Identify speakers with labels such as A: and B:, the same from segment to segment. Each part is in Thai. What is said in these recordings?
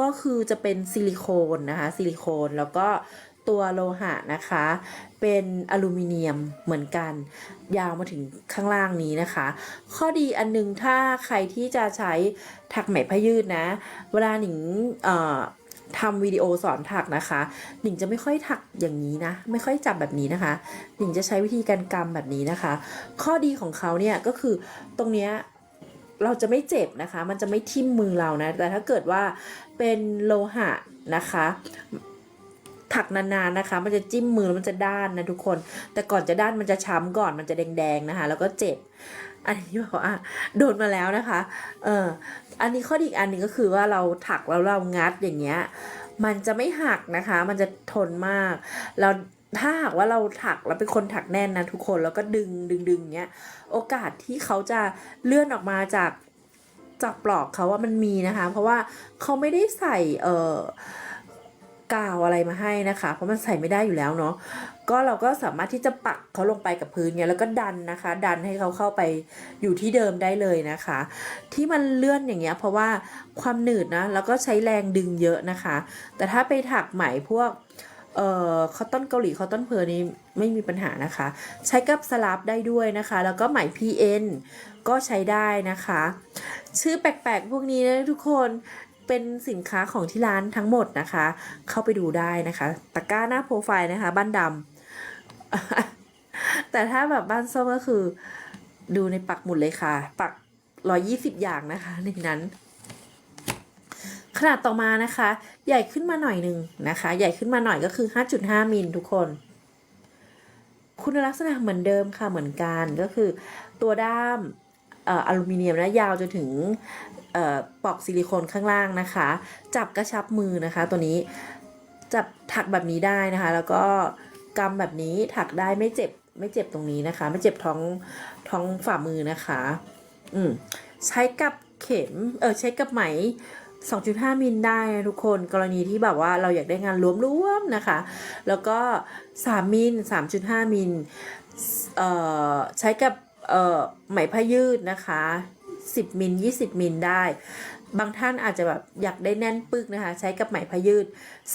A: ก็คือจะเป็นซิลิโคนนะคะซิลิโคนแล้วก็ตัวโลหะนะคะ เป็นอลูมิเนียมเหมือนกัน ยาวมาถึงข้างล่างนี้นะคะ ข้อดีอันนึงถ้าใครที่จะใช้ถักไหมพยืดนะ เวลาหนิงทำวิดีโอสอนถักนะคะ หนิงจะไม่ค่อยถักอย่างนี้นะ ไม่ค่อยจับแบบนี้นะคะ หนิงจะใช้วิธีการกำแบบนี้นะคะ ข้อดีของเขาเนี่ยก็คือตรงเนี้ย เราจะไม่เจ็บนะคะ มันจะไม่ทิ่มมือเรานะ แต่ถ้าเกิดว่าเป็นโลหะนะคะถักนานๆนะคะ มันจะจิ้มมือแล้วมันจะด้านนะทุกคน แต่ก่อนจะด้านมันจะช้ำก่อนมันจะแดงๆนะคะ แล้วก็เจ็บ อันนี้บอกว่าโดนมาแล้วนะคะ เอออันนี้ข้อดีอีกอันหนึงก็คือว่าเราถักแล้วเรางัดอย่างเงี้ย มันจะไม่หักนะคะ มันจะทนมากแล้ว ถ้าหากว่าเราถักแล้วเป็นคนถักแน่นนะทุกคนแล้วก็ดึงดึงดึงเงี้ยโอกาสที่เขาจะเลื่อนออกมาจากจากปลอกเขาว่ามันมีนะคะ เพราะว่าเขาไม่ได้ใส่เอ่อกาวอะไรมาให้นะคะ เพราะมันใส่ไม่ได้อยู่แล้วเนาะก็เราก็สามารถที่จะปักเขาลงไปกับพื้นเนี่ยแล้วก็ดันนะคะ ดันให้เขาเข้าไปอยู่ที่เดิมได้เลยนะคะ ที่มันเลื่อนอย่างเงี้ยเพราะว่าความหนืดนะแล้วก็ใช้แรงดึงเยอะนะคะ แต่ถ้าไปถักไหมพวก เอ่อคอตตอนเกาหลีคอตตอนเพอร์นี่ไม่มีปัญหานะคะ ใช้กับสลับได้ด้วยนะคะ แล้วก็ไหม PN ก็ใช้ได้นะคะ ชื่อแปลกๆ พวกนี้นะทุกคนเป็นสินค้าของที่ร้านทั้งหมดนะคะ เข้าไปดูได้นะคะตะกร้าหน้าโปรไฟล์นะคะ บ้านดำแต่ถ้าแบบบ้านส้มก็คือ ดูในปักหมุดเลยค่ะ ปัก 120 อย่างนะคะในนั้น ขนาดต่อมานะคะ ใหญ่ขึ้นมาหน่อยหนึ่งนะคะ ใหญ่ขึ้นมาหน่อยก็คือ 5.5 มิลทุกคน คุณลักษณะเหมือนเดิมค่ะเหมือนกันก็คือตัวด้ามอลูมิเนียมนะยาวจนถึงอปลอกซิลิโคนข้างล่างนะคะ จับกระชับมือนะคะ ตัวนี้จับถักแบบนี้ได้นะคะ แล้วก็กำแบบนี้ถักได้ไม่เจ็บไม่เจ็บตรงนี้นะคะ ไม่เจ็บท้องท้องฝ่ามือนะคะ อืมใช้กับเข็มเออใช้กับไหม 2.5 มิลได้นะทุกคนกรณีที่แบบว่าเราอยากได้งานรวมๆนะคะ แล้วก็ 3 มิล 3.5 มิลเอ่อใช้กับเอ่อไหมผ้ายืดนะคะ 10 มิล 20 มิลได้ บางท่านอาจจะแบบอยากได้แน่นปึกนะคะ ใช้กับไหมผ้ายืด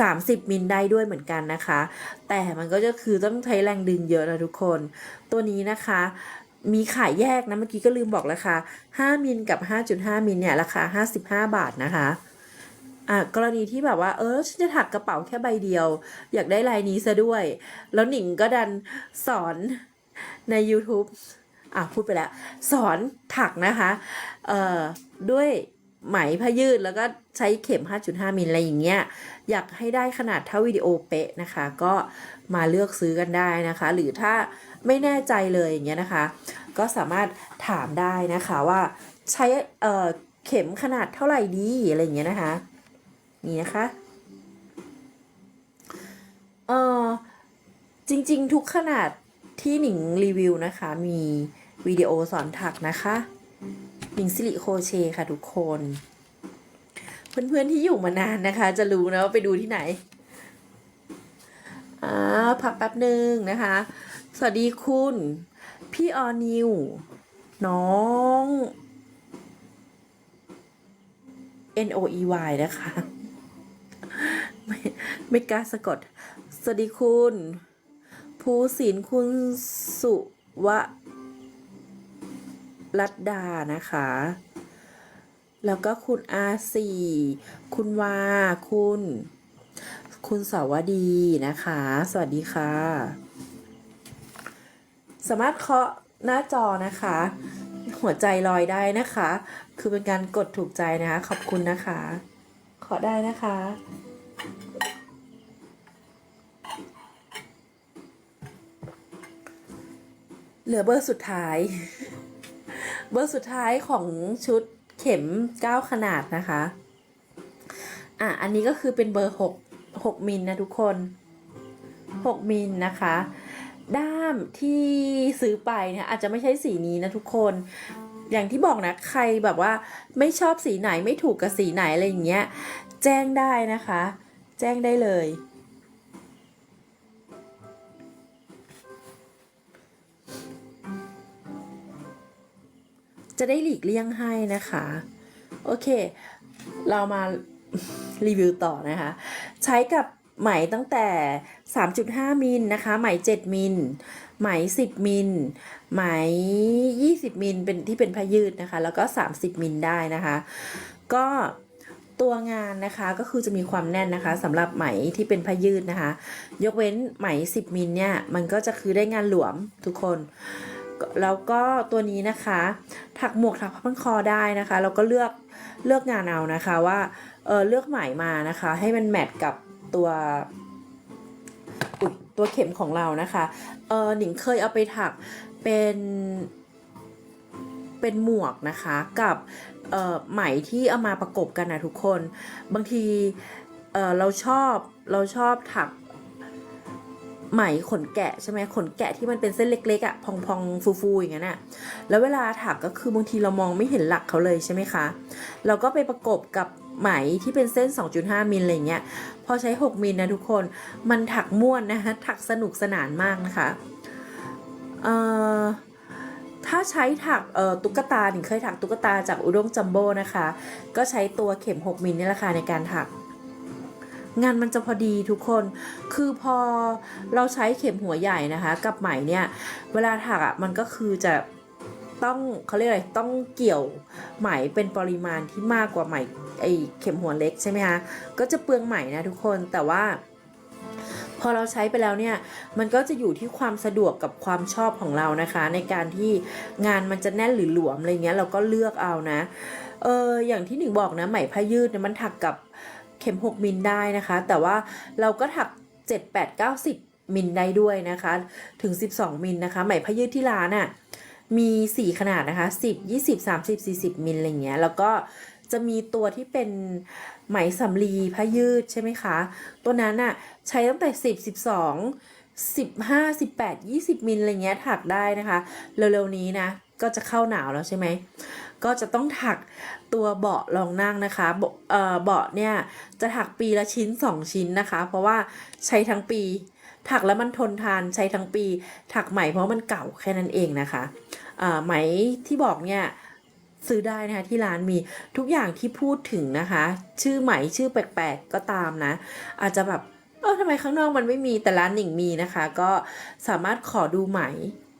A: 30 มิลได้ด้วยเหมือนกันนะคะ แต่มันก็จะคือต้องใช้แรงดึงเยอะนะทุกคน ตัวนี้นะคะ มีขายแยกนะ เมื่อกี้ก็ลืมบอกราคา 5 มิลกับ 5.5 มิลเนี่ยราคา 55 บาทนะคะอะกรณีที่แบบว่า เออฉันจะถักกระเป๋าแค่ใบเดียว อยากได้ลายนี้ซะด้วย แล้วหนิงก็ดันสอนใน YouTube อะพูดไปแล้ว สอนถักนะคะ เอ่อ ด้วยไหมผ้ายืดแล้วก็ใช้เข็ม 5.5 มิลอะไรอย่างเงี้ย อยากให้ได้ขนาดเท่าวิดีโอเป๊ะนะคะ ก็มาเลือกซื้อกันได้นะคะ หรือถ้า ไม่แน่ใจเลยอย่างเงี้ยนะคะ ก็สามารถถามได้นะคะว่าใช้เอ่อเข็มขนาดเท่าไหร่ดีอะไรอย่างเงี้ยนะคะนี่นะคะเออจริงๆ ทุกขนาดที่หนิงรีวิวนะคะ มีวิดีโอสอนถักนะคะหนิงสิริโคเชค่ะทุกคน เพื่อนๆที่อยู่มานานนะคะ จะรู้นะว่าไปดูที่ไหนอ่าพักแป๊บหนึ่งนะคะ สวัสดีคุณ พี่ออนิว น้อง N O E Y นะคะ ไม่ไม่กล้าสะกด สวัสดีคุณ ภูศินคุณสุวรัตดานะคะ แล้วก็คุณอาซีคุณวา คุณ คุณสาวดีนะคะ สวัสดีค่ะ สามารถเคาะหน้าจอนะคะ หัวใจลอยได้นะคะ คือเป็นการกดถูกใจนะคะ ขอบคุณนะคะขอได้นะคะเหลือเบอร์สุดท้าย เบอร์สุดท้ายของชุดเข็ม 9 ขนาดนะคะ อะ อันนี้ก็คือเป็นเบอร์ 6 6มิลนะทุกคน 6มิลนะคะ ด้ามที่ซื้อไปเนี่ยอาจจะไม่ใช่สีนี้นะทุกคน อย่างที่บอกนะใครแบบว่าไม่ชอบสีไหนไม่ถูกกับสีไหนอะไรอย่างเงี้ยแจ้งได้นะคะ แจ้งได้เลยจะได้หลีกเลี่ยงให้นะคะ โอเค เรามารีวิวต่อนะคะ ใช้กับ ไหมตั้งแต่ 3.5 มิลนะคะ ไหม 7 มิล ไหม 10 มิล ไหม 20 มิล เป็นที่เป็นผ้ายืดนะคะ แล้วก็ 30 มิลได้นะคะ ก็ตัวงานนะคะก็คือจะมีความแน่นนะคะสำหรับไหมที่เป็นผ้ายืดนะคะ ยกเว้นไหม 10 มิลเนี่ย มันก็จะคือได้งานหลวมทุกคนแล้วก็ตัวนี้นะคะ ถักหมวกถักผ้าพันคอได้นะคะแล้วก็เลือกเลือกงานเอานะคะว่าเออเลือกไหมมานะคะ ให้มันแมทกับ ตัวตัวเข็มของเรานะคะเออหนิงเคยเอาไปถักเป็นเป็นหมวกนะคะกับเออไหมที่เอามาประกบกันนะทุกคน บางทีเออเราชอบเราชอบถักไหมขนแกะใช่ไหมขนแกะที่มันเป็นเส้นเล็กๆอะ่ะพองๆฟูๆอย่างนั้นอะ่ะแล้วเวลาถักก็คือบางทีเรามองไม่เห็นหลักเขาเลยใช่ไหมคะ เราก็ไปประกบกับ ไหมที่เป็นเส้น 2.5 มิลอะไรเงี้ย พอใช้ 6 มิลนะทุกคน มันถักม่วนนะคะ ถักสนุกสนานมากนะคะเอ่อถ้าใช้ถักเอ่อตุ๊กตาหนิงเคยถักตุ๊กตาจากอุด้งจัมโบ้นะคะ ก็ใช้ตัวเข็ม 6 มิลนี่แหละค่ะในการถัก งานมันจะพอดีทุกคน คือพอเราใช้เข็มหัวใหญ่นะคะ กับไหมเนี่ย เวลาถักอะมันก็คือจะ ต้องเขาเรียกอะไรต้องเกี่ยวไหมเป็นปริมาณที่มากกว่าไหมไอเข็มหัวเล็กใช่ไหมคะก็จะเปลืองไหมนะทุกคนแต่ว่า พอเราใช้ไปแล้วเนี่ยมันก็จะอยู่ที่ความสะดวกกับความชอบของเรานะคะ ในการที่งานมันจะแน่นหรือหลวมอะไรเงี้ยเราก็เลือกเอานะเอออย่างที่หนึ่งบอกนะไหมผ้ายืดเนี่ยมันถักกับเข็ม 6 มิลได้นะคะ แต่ว่าเราก็ถัก 7 8 9 10 มิลได้ด้วยนะคะ ถึง 12 มิลนะคะ ไหมผ้ายืดที่ร้านอะ มี 4 ขนาดนะคะ 10 20 30 40 มิลอะไรเงี้ย แล้วก็จะมีตัวที่เป็นไหมสำลีผ้ายืดใช่ไหมคะ ตัวนั้นอะใช้ตั้งแต่ 10 12 15 18 20 มิลอะไรเงี้ยถักได้นะคะ เร็วๆนี้นะ ก็จะเข้าหนาวแล้วใช่ไหม ก็จะต้องถัก ตัวเบาะรองนั่งนะคะเบาะเอ่อเบาะเนี่ยจะถักปีละชิ้น 2 ชิ้นนะคะ เพราะว่าใช้ทั้งปี ถักแล้วมันทนทานใช้ทั้งปี ถักใหม่เพราะมันเก่าแค่นั้นเองนะคะไหมที่บอกเนี่ยซื้อได้นะคะที่ร้านมีทุกอย่างที่พูดถึงนะคะ ชื่อไหมชื่อแปลกๆก็ตามนะ อาจจะแบบเออทำไมข้างนอกมันไม่มีแต่ร้านหนิงมีนะคะ ก็สามารถขอดูไหม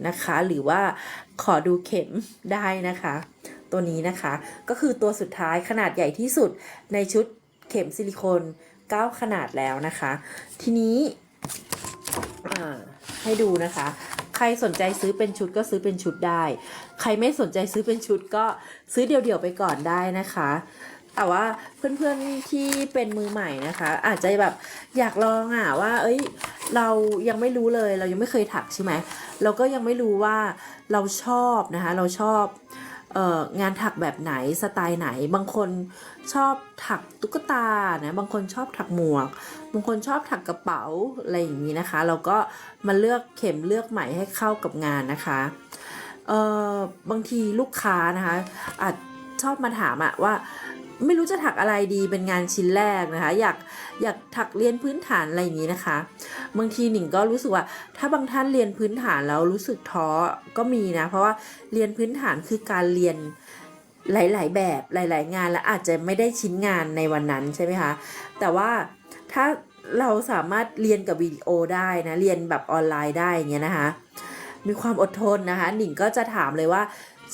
A: นะคะ หรือว่าขอดูเข็มได้นะคะ ตัวนี้นะคะ ก็คือตัวสุดท้ายขนาดใหญ่ที่สุดในชุดเข็มซิลิโคน9 ขนาดแล้วนะคะ ทีนี้ให้ดูนะคะ ใครสนใจซื้อเป็นชุดก็ซื้อเป็นชุดได้ ใครไม่สนใจซื้อเป็นชุดก็ซื้อเดี่ยวๆไปก่อนได้นะคะแต่ว่าเพื่อนๆที่เป็นมือใหม่นะคะ อาจจะแบบอยากลองอะว่า เอ้ย เรายังไม่รู้เลย เรายังไม่เคยถักใช่ไหมเราก็ยังไม่รู้ว่าเราชอบนะคะ เราชอบ งานถักแบบไหนสไตล์ไหน บางคนชอบถักตุ๊กตานะบางคนชอบถักหมวก บางคนชอบถักกระเป๋าอะไรอย่างนี้นะคะ เราก็มาเลือกเข็มเลือกไหมให้เข้ากับงานนะคะเออบางทีลูกค้านะคะอาจชอบมาถามอะว่า ไม่รู้จะถักอะไรดีเป็นงานชิ้นแรกนะคะ อยากอยากถักเรียนพื้นฐานอะไรอย่างนี้นะคะ บางทีหนิงก็รู้สึกว่า ถ้าบางท่านเรียนพื้นฐานแล้วรู้สึกท้อก็มีนะ เพราะว่าเรียนพื้นฐานคือการเรียนหลาย ๆ แบบหลาย ๆ งานและอาจจะไม่ได้ชิ้นงานในวันนั้นใช่ไหมคะแต่ว่าถ้าเราสามารถเรียนกับวิดีโอได้นะเรียนแบบออนไลน์ได้อย่างเงี้ยนะคะมีความอดทนนะคะ หนิงก็จะถามเลยว่า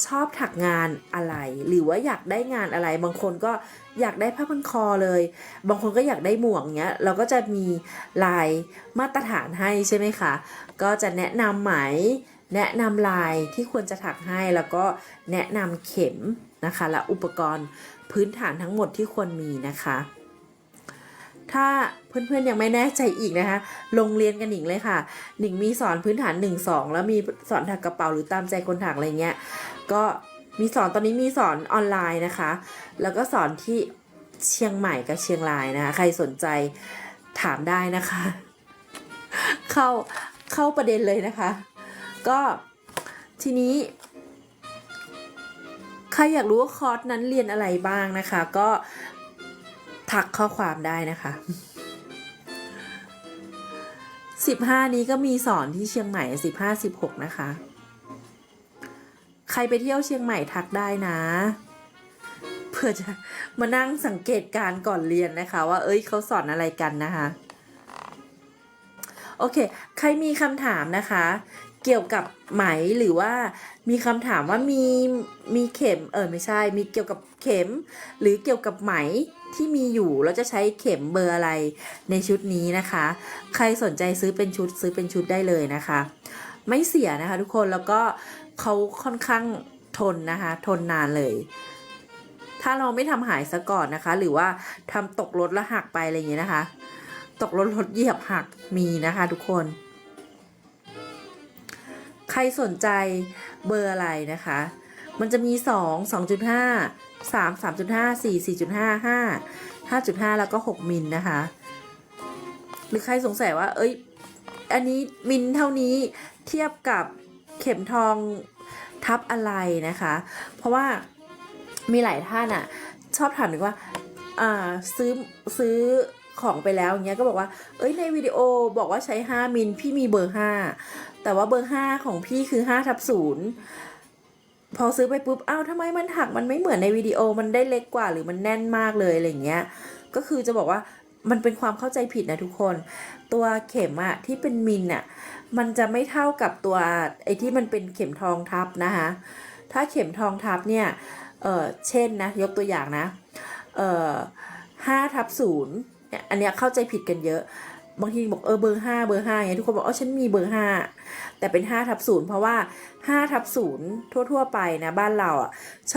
A: ชอบถักงานอะไร หรือว่าอยากได้งานอะไร บางคนก็อยากได้ผ้าพันคอเลย บางคนก็อยากได้หมวกเงี้ยเราก็จะมีลายมาตรฐานให้ใช่ไหมคะก็จะแนะนำไหม แนะนำลายที่ควรจะถักให้แล้วก็แนะนำเข็มนะคะและอุปกรณ์พื้นฐานทั้งหมดที่ควรมีนะคะ ถ้าเพื่อนๆ ยังไม่แน่ใจอีกนะคะลงเรียนกันหนิงเลยค่ะ หนิงมีสอนพื้นฐาน 1 2 แล้วมีสอนถักกระเป๋าหรือตามใจคนถักอะไรเงี้ย ก็มีสอนตอนนี้มีสอนออนไลน์นะคะ แล้วก็สอนที่เชียงใหม่กับเชียงรายนะคะ ใครสนใจถามได้นะคะ เข้าเข้าประเด็นเลยนะคะ ก็ทีนี้ใครอยากรู้ว่าคอร์สนั้นเรียนอะไรบ้างนะคะ ก็ ทักข้อความได้นะคะสิบห้านี้ก็มีสอนที่เชียงใหม่สิบห้าสิบหกนะคะ ใครไปเที่ยวเชียงใหม่ทักได้นะ เพื่อจะมานั่งสังเกตการณ์ก่อนเรียนนะคะ ว่าเอ้ยเขาสอนอะไรกันนะคะ โอเค ใครมีคำถามนะคะ เกี่ยวกับไหมหรือว่ามีคำถามว่ามีมีเข็มเออไม่ใช่ มีเกี่ยวกับเข็ม หรือเกี่ยวกับไหม ที่มีอยู่แล้วจะใช้เข็มเบอร์อะไรในชุดนี้นะคะ ใครสนใจซื้อเป็นชุดซื้อเป็นชุดได้เลยนะคะ ไม่เสียนะคะทุกคนแล้วก็เขาค่อนข้างทนนะคะ ทนนานเลย ถ้าเราไม่ทำหายซะก่อนนะคะ หรือว่าทำตกรถแล้วหักไปอะไรอย่างเงี้ยนะคะ ตกรถรถเหยียบหักมีนะคะ ทุกคน ใครสนใจเบอร์อะไรนะคะ มันจะมี 2 2.5 3 3.5 4 4.5 5 5.5 แล้วก็ 6 มิลนะคะ หรือใครสงสัยว่า เอ้ย อันนี้มิลเท่านี้เทียบกับเข็มทองทับอะไรนะคะ เพราะว่ามีหลายท่านอะชอบถามถึงว่าอ่าซื้อซื้อของไปแล้วเงี้ยก็บอกว่า เอ้ยในวิดีโอบอกว่าใช้ 5 มิลพี่มีเบอร์ 5 แต่ว่าเบอร์ 5 ของพี่คือ5ทับ0 พอซื้อไปปุ๊บอ้าวทำไมมันหักมันไม่เหมือนในวิดีโอมันได้เล็กกว่าหรือมันแน่นมากเลยอะไรเงี้ยก็คือจะบอกว่ามันเป็นความเข้าใจผิดนะทุกคน ตัวเข็มอะที่เป็นมิลอะมันจะไม่เท่ากับตัวไอ้ที่มันเป็นเข็มทองทับนะคะถ้าเข็มทองทับเนี่ยเออเช่นนะยกตัวอย่างนะเออห้าทับศูนย์เนี่ยอันเนี้ยเข้าใจผิดกันเยอะ บางทีบอกเออเบอร์ห้าเบอร์ห้าอย่างนี้ทุกคนบอกอ๋อฉันมีเบอร์ห้าแต่เป็นห้าทับศูนย์เพราะว่าห้าทับศูนย์ทั่ว ๆ ไปนะบ้านเราอะ